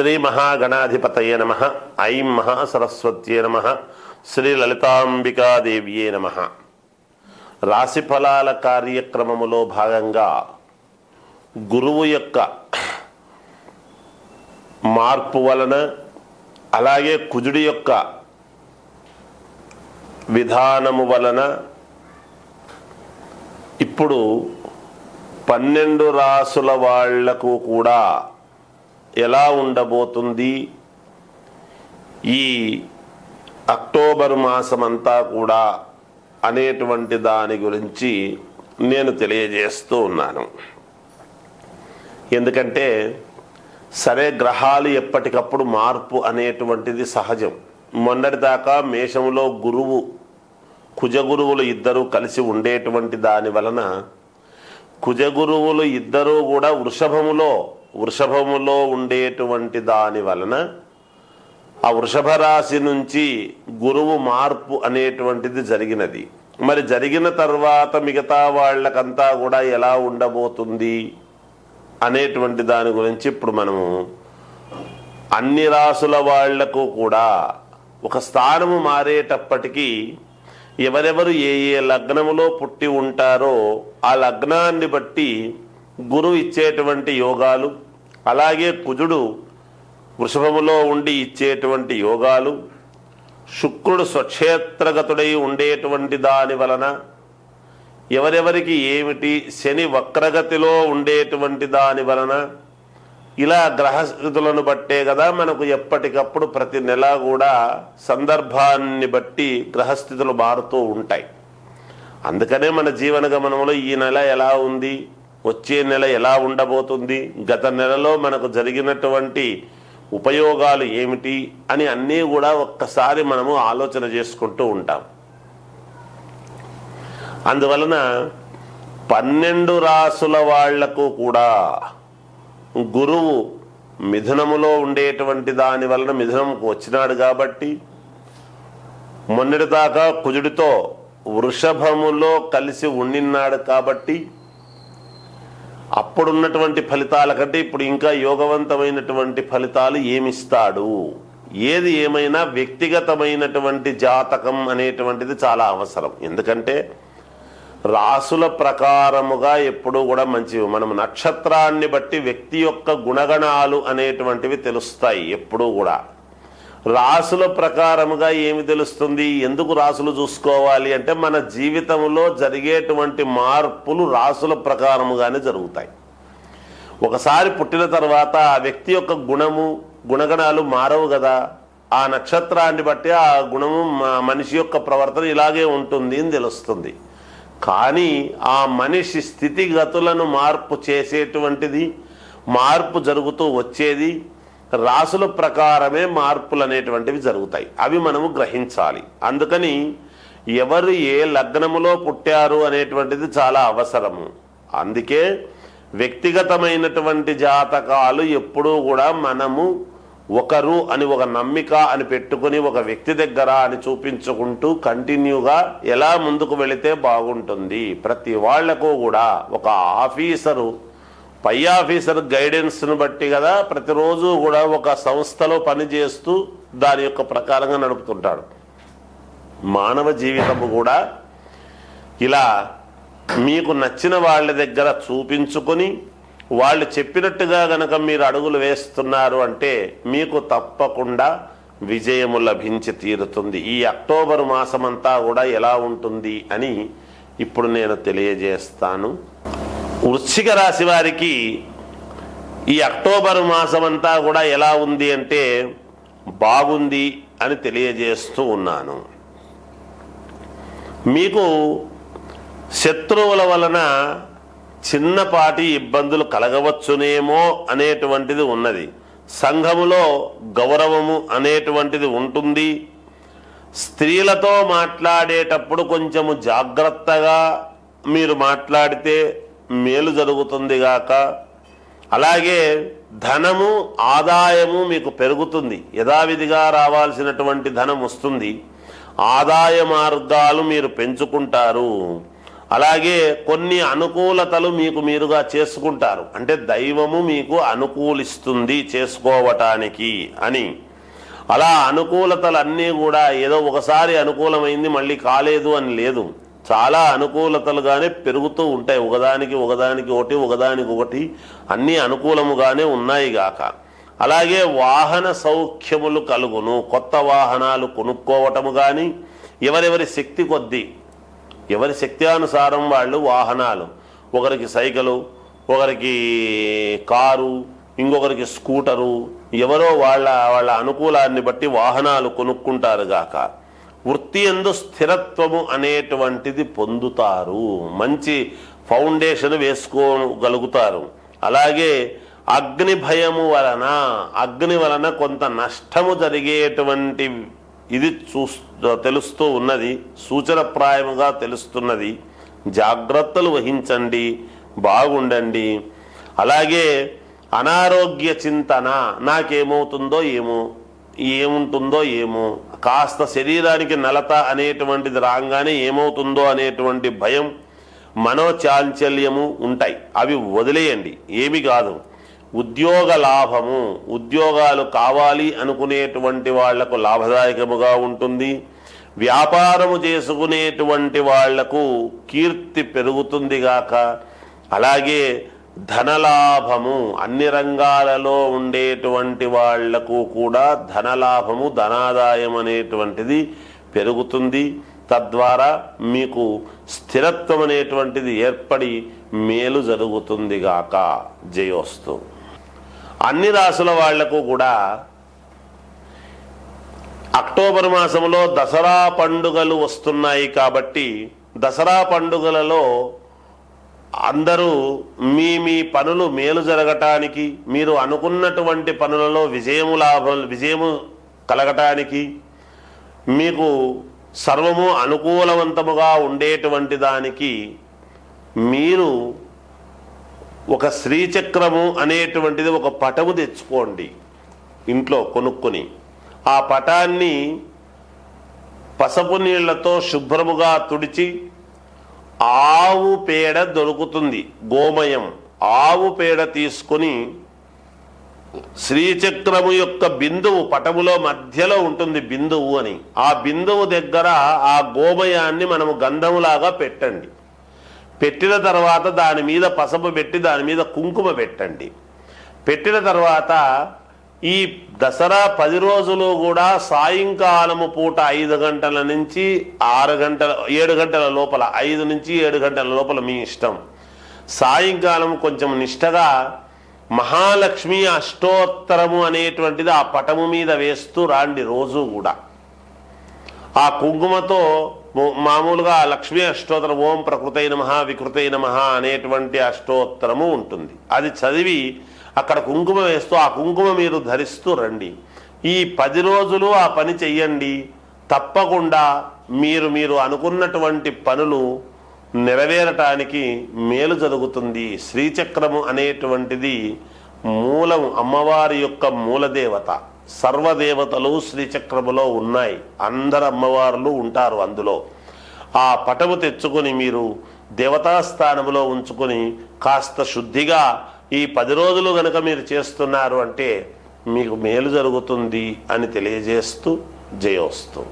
శ్రీ మహాగణాధిపతయ నమ. ఐం మహాసరస్వత్యే నమ. శ్రీ లలితాంబికాదేవ్యే నమ. రాశి ఫలాల కార్యక్రమములో భాగంగా గురువు యొక్క మార్పు వలన అలాగే కుజుడి యొక్క విధానము వలన ఇప్పుడు పన్నెండు రాసుల వాళ్ళకు కూడా ఎలా ఉండబోతుంది? ఈ అక్టోబర్ మాసమంతా కూడా అనేటువంటి దాని గురించి నేను తెలియజేస్తూ ఉన్నాను. ఎందుకంటే సరే గ్రహాలు ఎప్పటికప్పుడు మార్పు అనేటువంటిది సహజం. మొన్నటిదాకా మేషంలో గురువు కుజగురువులు ఇద్దరు కలిసి ఉండేటువంటి దాని వలన కుజగురువులు ఇద్దరూ కూడా వృషభములో వృషభములో ఉండేటువంటి దాని వలన ఆ వృషభ రాశి నుంచి గురువు మార్పు అనేటువంటిది జరిగినది. మరి జరిగిన తర్వాత మిగతా వాళ్ళకంతా కూడా ఎలా ఉండబోతుంది అనేటువంటి దాని గురించి ఇప్పుడు మనము అన్ని రాసుల వాళ్ళకు కూడా ఒక స్థానము మారేటప్పటికీ ఎవరెవరు ఏ ఏ లగ్నములో పుట్టి ఉంటారో ఆ లగ్నాన్ని బట్టి గురువు ఇచ్చేటువంటి యోగాలు అలాగే కుజుడు వృషభములో ఉండి ఇచ్చేటువంటి యోగాలు శుక్రుడు స్వక్షేత్రగతుడై ఉండేటువంటి దాని వలన ఎవరెవరికి ఏమిటి శని వక్రగతిలో ఉండేటువంటి దాని వలన ఇలా గ్రహస్థితులను బట్టే కదా మనకు ఎప్పటికప్పుడు ప్రతి నెల కూడా సందర్భాన్ని బట్టి గ్రహస్థితులు మారుతూ ఉంటాయి. అందుకనే మన జీవన గమనంలో ఈ నెల ఎలా ఉంది? వచ్చే నెల ఎలా ఉండబోతుంది? గత నెలలో మనకు జరిగినటువంటి ఉపయోగాలు ఏమిటి? అని అన్నీ కూడా ఒక్కసారి మనము ఆలోచన చేసుకుంటూ ఉంటాం. అందువలన పన్నెండు రాసుల వాళ్ళకు కూడా గురువు మిథునములో ఉండేటువంటి దాని వలన మిథునంకు వచ్చినాడు కాబట్టి మొన్నటిదాకా కుజుడితో వృషభములో కలిసి ఉండినాడు కాబట్టి అప్పుడున్నటువంటి ఫలితాల కంటే ఇప్పుడు ఇంకా యోగవంతమైనటువంటి ఫలితాలు ఏమిస్తాడు? ఏది ఏమైనా వ్యక్తిగతమైనటువంటి జాతకం అనేటువంటిది చాలా అవసరం. ఎందుకంటే రాసుల ప్రకారముగా ఎప్పుడూ కూడా మంచివి. మనం నక్షత్రాన్ని బట్టి వ్యక్తి యొక్క గుణగణాలు అనేటువంటివి తెలుస్తాయి ఎప్పుడూ కూడా. రాసుల ప్రకారముగా ఏమి తెలుస్తుంది? ఎందుకు రాసులు చూసుకోవాలి? అంటే మన జీవితంలో జరిగేటువంటి మార్పులు రాసుల ప్రకారముగానే జరుగుతాయి. ఒకసారి పుట్టిన తర్వాత ఆ వ్యక్తి యొక్క గుణము గుణగణాలు మారవు కదా. ఆ నక్షత్రాన్ని బట్టి ఆ గుణము మనిషి యొక్క ప్రవర్తన ఇలాగే ఉంటుంది అని తెలుస్తుంది. కానీ ఆ మనిషి స్థితిగతులను మార్పు చేసేటువంటిది మార్పు జరుగుతూ వచ్చేది రాసుల ప్రకారమే మార్పులు అనేటువంటివి జరుగుతాయి. అవి మనము గ్రహించాలి. అందుకని ఎవరు ఏ లగ్నములో పుట్టారు అనేటువంటిది చాలా అవసరము. అందుకే వ్యక్తిగతమైనటువంటి జాతకాలు ఎప్పుడూ కూడా మనము ఒకరు అని ఒక నమ్మిక అని పెట్టుకుని ఒక వ్యక్తి దగ్గర అని చూపించుకుంటూ కంటిన్యూగా ఎలా ముందుకు వెళితే బాగుంటుంది. ప్రతి వాళ్ళకు కూడా ఒక ఆఫీసరు పై ఆఫీసర్ గైడెన్స్ను బట్టి కదా ప్రతిరోజు కూడా ఒక సంస్థలో పనిచేస్తూ దాని యొక్క ప్రకారంగా నడుపుతుంటాడు. మానవ జీవితము కూడా ఇలా మీకు నచ్చిన వాళ్ళ దగ్గర చూపించుకొని వాళ్ళు చెప్పినట్టుగా గనక మీరు అడుగులు వేస్తున్నారు అంటే మీకు తప్పకుండా విజయము లభించి తీరుతుంది. ఈ అక్టోబర్ మాసమంతా కూడా ఎలా ఉంటుంది అని ఇప్పుడు నేను తెలియజేస్తాను. వృశ్చిక రాశి వారికి ఈ అక్టోబర్ మాసమంతా కూడా ఎలా ఉంది అంటే బాగుంది అని తెలియజేస్తూ ఉన్నాను. మీకు శత్రువుల వలన చిన్నపాటి ఇబ్బందులు కలగవచ్చునేమో అనేటువంటిది ఉన్నది. సంఘములో గౌరవము అనేటువంటిది ఉంటుంది. స్త్రీలతో మాట్లాడేటప్పుడు కొంచెము జాగ్రత్తగా మీరు మాట్లాడితే మేలు జరుగుతుంది గాక. అలాగే ధనము ఆదాయము మీకు పెరుగుతుంది. యథావిధిగా రావాల్సినటువంటి ధనం వస్తుంది. ఆదాయ మార్గాలు మీరు పెంచుకుంటారు. అలాగే కొన్ని అనుకూలతలు మీకు మీరుగా చేసుకుంటారు. అంటే దైవము మీకు అనుకూలిస్తుంది చేసుకోవటానికి అని. అలా అనుకూలతలన్నీ కూడా ఏదో ఒకసారి అనుకూలమైంది మళ్ళీ కాలేదు అని లేదు. చాలా అనుకూలతలుగానే పెరుగుతూ ఉంటాయి. ఒకదానికి ఒకదానికి ఒకటి ఒకదానికి ఒకటి అన్నీ అనుకూలముగానే ఉన్నాయి గాక. అలాగే వాహన సౌఖ్యములు కలుగును. కొత్త వాహనాలు కొనుక్కోవటము కానీ ఎవరెవరి శక్తి కొద్దీ ఎవరి శక్త్యానుసారం వాళ్ళు వాహనాలు. ఒకరికి సైకిలు ఒకరికి కారు ఇంకొకరికి స్కూటరు ఎవరో వాళ్ళ వాళ్ళ అనుకూలాన్ని బట్టి వాహనాలు కొనుక్కుంటారు గాక. వృత్తి ఎందు స్థిరత్వము అనేటువంటిది పొందుతారు. మంచి ఫౌండేషన్ వేసుకోగలుగుతారు. అలాగే అగ్ని భయము వలన అగ్ని వలన కొంత నష్టము జరిగేటువంటి ఇది చూ తెలుస్తూ ఉన్నది. సూచనప్రాయముగా తెలుస్తున్నది. జాగ్రత్తలు వహించండి. బాగుండండి. అలాగే అనారోగ్య చింతన నాకేమవుతుందో ఏమో ఏముంటుందో ఏమో కాస్త శరీరానికి నలత అనేటువంటిది రాగానే ఏమవుతుందో అనేటువంటి భయం మనోచాంచల్యము ఉంటాయి. అవి వదిలేయండి. ఏమి కాదు. ఉద్యోగ లాభము ఉద్యోగాలు కావాలి అనుకునేటువంటి వాళ్ళకు లాభదాయకముగా ఉంటుంది. వ్యాపారము చేసుకునేటువంటి వాళ్ళకు కీర్తి పెరుగుతుంది గాక. అలాగే ధనలాభము అన్ని రంగాలలో ఉండేటువంటి వాళ్ళకు కూడా ధనలాభము ధనాదాయం అనేటువంటిది పెరుగుతుంది. తద్వారా మీకు స్థిరత్వం అనేటువంటిది ఏర్పడి మేలు జరుగుతుంది గాక. జయోస్తు. అన్ని రాసుల వాళ్ళకు కూడా అక్టోబర్ మాసంలో దసరా పండుగలు వస్తున్నాయి కాబట్టి దసరా పండుగలలో అందరూ మీ మీ పనులు మేలు జరగటానికి మీరు అనుకున్నటువంటి పనులలో విజయము లాభం విజయము కలగటానికి మీకు సర్వము అనుకూలవంతముగా ఉండేటువంటి దానికి మీరు ఒక శ్రీచక్రము అనేటువంటిది ఒక పటము తెచ్చుకోండి. ఇంట్లో కొనుక్కొని. ఆ పటాన్ని పసపు నీళ్ళతో శుభ్రముగా తుడిచి ఆవు పేడ దొరుకుతుంది. గోమయం ఆవు పేడ తీసుకొని శ్రీచక్రము యొక్క బిందువు పటములో మధ్యలో ఉంటుంది బిందువు అని. ఆ బిందువు దగ్గర ఆ గోమయాన్ని మనము గంధములాగా పెట్టండి. పెట్టిన తర్వాత దాని మీద పసపు పెట్టి దాని మీద కుంకుమ పెట్టండి. పెట్టిన తర్వాత ఈ దసరా పది రోజులు కూడా సాయంకాలము పూట ఐదు గంటల నుంచి ఆరు గంటల ఏడు గంటల లోపల ఐదు నుంచి ఏడు గంటల లోపల మీ ఇష్టం. సాయంకాలం కొంచెం నిష్టగా మహాలక్ష్మి అష్టోత్తరము అనేటువంటిది ఆ పటము మీద వేస్తూ రాండి రోజు కూడా. ఆ కుంకుమతో మామూలుగా ఆ లక్ష్మీ అష్టోత్తరం ఓం ప్రకృతై నమ వికృతై నమ అనేటువంటి అష్టోత్తరము ఉంటుంది. అది చదివి అక్కడ కుంకుమ వేస్తూ ఆ కుంకుమ మీరు ధరిస్తూ రండి. ఈ పది రోజులు ఆ పని చెయ్యండి. తప్పకుండా మీరు మీరు అనుకున్నటువంటి పనులు నెరవేరటానికి మేలు జరుగుతుంది. శ్రీచక్రము అనేటువంటిది మూలం అమ్మవారి యొక్క మూలదేవత. సర్వదేవతలు శ్రీచక్రములో ఉన్నాయి. అందరు అమ్మవార్లు ఉంటారు అందులో. ఆ పటము తెచ్చుకొని మీరు దేవతాస్థానములో ఉంచుకొని కాస్త శుద్ధిగా ఈ పది రోజులు గనక మీరు చేస్తున్నారు అంటే మీకు మేలు జరుగుతుంది అని తెలియజేస్తూ జయోస్తు.